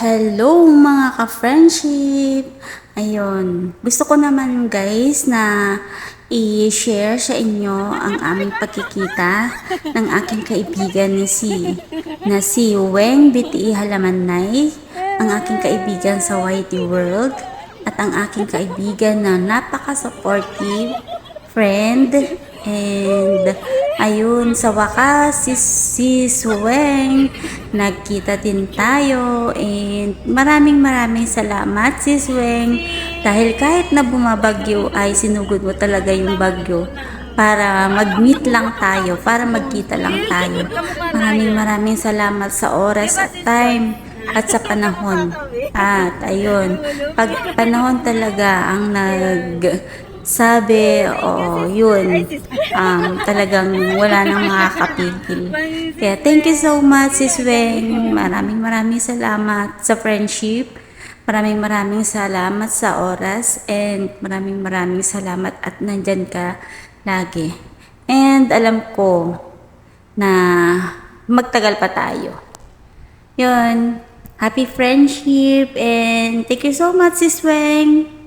Hello mga ka-friendship! Ayun, gusto ko naman guys na i-share sa inyo ang aming pagkikita ng aking kaibigan ni si na si Weng BTE Halamanay, ang aking kaibigan sa Whitey World at ang aking kaibigan na napaka-supportive friend and ayun sa wakas si, si Suweng nagkita din tayo and maraming maraming salamat si Suweng dahil kahit na bumabagyo ay sinugod mo talaga yung bagyo para mag-meet lang tayo, para magkita lang tayo. Maraming maraming salamat sa oras at time at sa panahon. At ayun, pag panahon talaga ang nag sabi, oo, yun, um, talagang wala nang makakapigil. Kaya thank you so much, Sis Weng. Maraming maraming salamat sa friendship. Maraming maraming salamat sa oras and maraming maraming salamat at nandyan ka lagi. And alam ko na magtagal pa tayo. Yun. Happy friendship and thank you so much, Sis Weng.